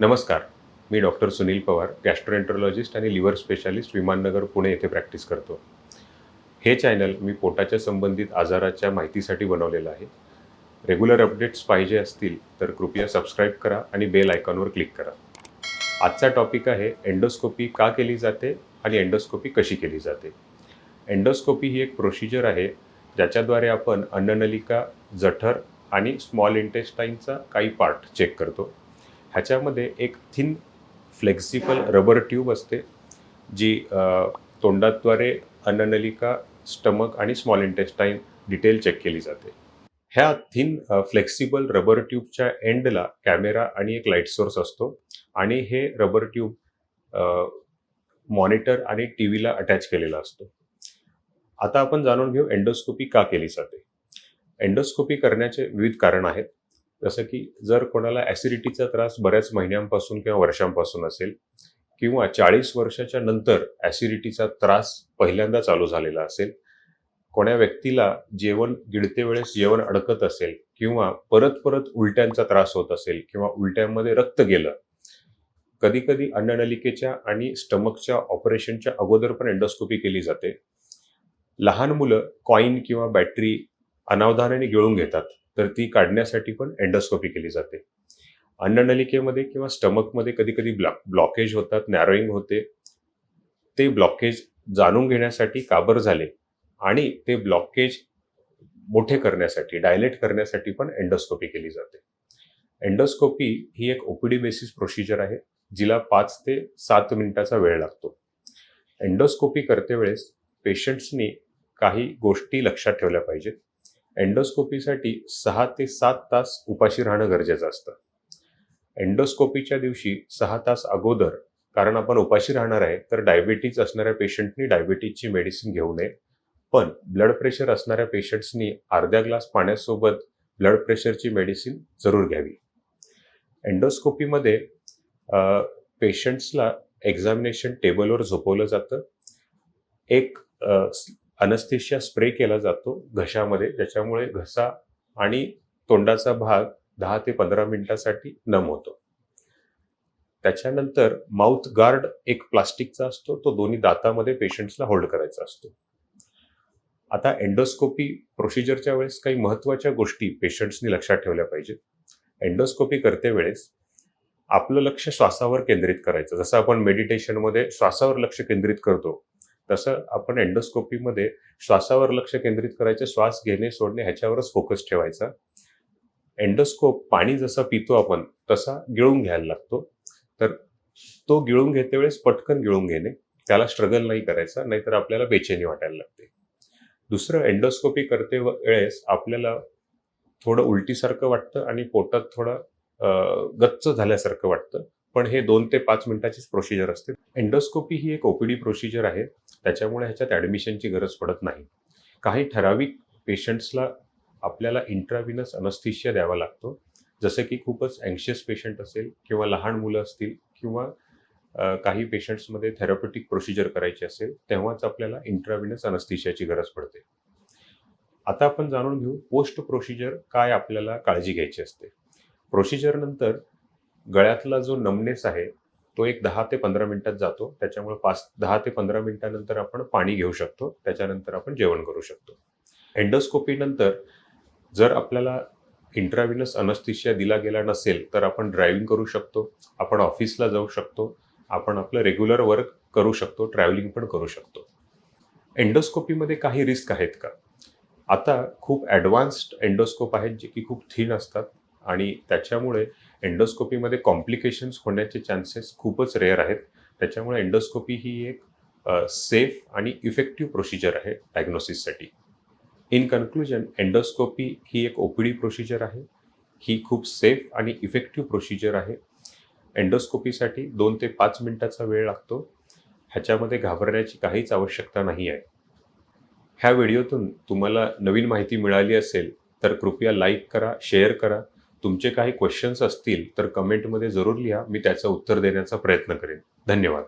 नमस्कार. मी doctor Sunil Pawar gastroenterologist आणि लिव्हर स्पेशालिस्ट विमाननगर पुणे येथे प्रॅक्टिस करतो. हे चॅनल मी पोटाच्या संबंधित आजाराच्या माहितीसाठी बनवलेलं आहे. रेग्युलर अपडेट्स पाहिजे असतील तर कृपया सबस्क्राईब करा आणि बेल आयकॉनवर क्लिक करा. आजचा टॉपिक आहे एंडोस्कोपी का केली जाते आणि एंडोस्कोपी कशी केली जाते? एंडोस्कोपी ही एक प्रोसिजर आहे ज्याच्याद्वारे आपण अन्ननलिका जठर आणि स्मॉल इंटेस्टाईनचा काही पार्ट चेक करतो. ह्याच्यामध्ये एक थिन फ्लेक्सिबल रबर ट्यूब असते जी तोंडाद्वारे अन्ननलिका स्टमक आणि स्मॉल इंटेस्टाईन डिटेल चेक केली जाते. ह्या थिन फ्लेक्सिबल रबर ट्यूबच्या एंडला कॅमेरा आणि एक लाइट सोर्स असतो आणि हे रबर ट्यूब मॉनिटर आणि टी व्हीला अटॅच केलेला असतो. आता आपण जाणून घेऊ एंडोस्कोपी का केली जाते. एंडोस्कोपी करण्याचे विविध कारण आहेत. जसं की जर कोणाला ॲसिडिटीचा त्रास बऱ्याच महिन्यांपासून किंवा वर्षांपासून असेल किंवा चाळीस वर्षाच्या नंतर ॲसिडिटीचा त्रास पहिल्यांदा चालू झालेला असेल कोण्या व्यक्तीला जेवण गिळते वेळेस जेवण अडकत असेल किंवा परत परत उलट्यांचा त्रास होत असेल किंवा उलट्यांमध्ये रक्त गेलं कधी कधी अन्ननलिकेच्या आणि स्टमकच्या ऑपरेशनच्या अगोदर पण एंडोस्कोपी केली जाते. लहान मुलं कॉईन किंवा बॅटरी अनावधानाने गिळून घेतात. तर ती काढण्यासाठी पण एंडोस्कोपी केली जाते. अन्ननलिकेमध्ये किंवा स्टमकमध्ये कधी कधी ब्लॉक ब्लॉकेज होतात नॅरोईंग होते. ते ब्लॉकेज जाणून घेण्यासाठी काबर झाले आणि ते ब्लॉकेज मोठे करण्यासाठी डायलेट करण्यासाठी पण एंडोस्कोपी केली जाते. एंडोस्कोपी ही एक ओपीडी बेसिस प्रोसिजर आहे जिला पाच ते सात मिनिटाचा वेळ लागतो. एंडोस्कोपी करते वेळेस पेशंट्सनी काही गोष्टी लक्षात ठेवल्या पाहिजेत. एंडोस्कोपीसाठी सहा ते सात तास उपाशी राहणं गरजेचं असतं. एंडोस्कोपीच्या दिवशी सहा तास अगोदर कारण आपण उपाशी राहणार आहे तर डायबिटीज असणाऱ्या पेशंटनी डायबिटीजची मेडिसिन घेऊ नये. पण ब्लड प्रेशर असणाऱ्या पेशंट्सनी अर्ध्या ग्लास पाण्यासोबत ब्लड प्रेशरची मेडिसिन जरूर घ्यावी. एंडोस्कोपीमध्ये पेशंट्सला एक्झामिनेशन टेबलवर झोपवलं जातं. एक अनस्थिशिया स्प्रे केला जातो घशामध्ये ज्याच्यामुळे घसा आणि तोंडाचा भाग दहा ते पंधरा मिनिटासाठी नम होतो. त्याच्यानंतर माउथ गार्ड एक प्लास्टिकचा असतो तो दोन्ही दातामध्ये पेशंट्सला होल्ड करायचा असतो. आता एंडोस्कोपी प्रोसिजरच्या वेळेस काही महत्त्वाच्या गोष्टी पेशंट्सनी लक्षात ठेवल्या पाहिजेत. एंडोस्कोपी करते वेळेस आपलं लक्ष श्वासावर केंद्रित करायचं. जसं आपण मेडिटेशनमध्ये श्वासावर लक्ष केंद्रित करतो तसं आपण एंडोस्कोपीमध्ये श्वासावर लक्ष केंद्रित करायचं श्वास घेणे सोडणे ह्याच्यावरच फोकस ठेवायचा. एंडोस्कोप पाणी जसं पितो आपण तसा गिळून घ्यायला लागतो. तर तो गिळून घेते वेळेस पटकन गिळून घेणे त्याला स्ट्रगल नाही करायचा नाहीतर आपल्याला बेचैनी वाटायला लागते. दुसरं एंडोस्कोपी करते वेळेस आपल्याला थोडं उलटीसारखं वाटतं आणि पोटात थोडं गच्च झाल्यासारखं वाटतं. पण हे दोन ते पाच मिनिटाचीच प्रोसिजर असते. एंडोस्कोपी ही एक ओपीडी प्रोसिजर आहे. त्याच्यामुळे ह्याच्यात ॲडमिशनची गरज पडत नाही. काही ठराविक पेशंट्सला आपल्याला इंट्राविनस अनस्थिशिया द्यावा लागतो. जसं की खूपच अँशियस पेशंट असेल किंवा लहान मुलं असतील किंवा काही पेशंट्समध्ये थेरॉपेटिक प्रोसिजर करायची असेल तेव्हाच आपल्याला इंट्राविनस अनस्थिशियाची गरज पडते. आता आपण जाणून घेऊ पोस्ट प्रोसिजर काय आपल्याला काळजी घ्यायची असते. प्रोसिजर नंतर गळ्यातला जो नमनेस आहे तो एक दहा ते पंधरा मिनिटात जातो. त्याच्यामुळे पाच दहा ते पंधरा मिनिटानंतर आपण पाणी घेऊ शकतो. त्याच्यानंतर आपण जेवण करू शकतो. एंडोस्कोपीनंतर जर आपल्याला इंट्राव्हिनस अनस्थिशिया दिला गेला नसेल तर आपण ड्रायव्हिंग करू शकतो. आपण ऑफिसला जाऊ शकतो. आपण आपलं रेग्युलर वर्क करू शकतो. ट्रॅव्हलिंग पण करू शकतो. एंडोस्कोपीमध्ये काही रिस्क आहेत का? आता खूप ॲडव्हान्स्ड एंडोस्कोप आहेत जे की खूप थिन असतात. आणि त्याच्यामुळे एंडोस्कोपीमध्ये कॉम्प्लिकेशन्स होण्याचे चान्सेस खूपच रेअर आहेत. त्याच्यामुळे एंडोस्कोपी ही एक सेफ आणि इफेक्टिव्ह प्रोसिजर आहे डायग्नोसिससाठी इन कन्क्लुजन एंडोस्कोपी ही एक ओपीडी प्रोसिजर आहे. ही खूप सेफ आणि इफेक्टिव्ह प्रोसिजर आहे. एंडोस्कोपीसाठी दोन ते पाच मिनटाचा वेळ लागतो. ह्याच्यामध्ये घाबरण्याची काहीच आवश्यकता नाही आहे. ह्या व्हिडिओतून तुम्हाला नवीन माहिती मिळाली असेल तर कृपया लाईक करा शेअर करा. तुमचे काही क्वेश्चन्स असतील तर कमेंटमध्ये जरूर लिहा. मी त्याचं उत्तर देण्याचा प्रयत्न करेन. धन्यवाद.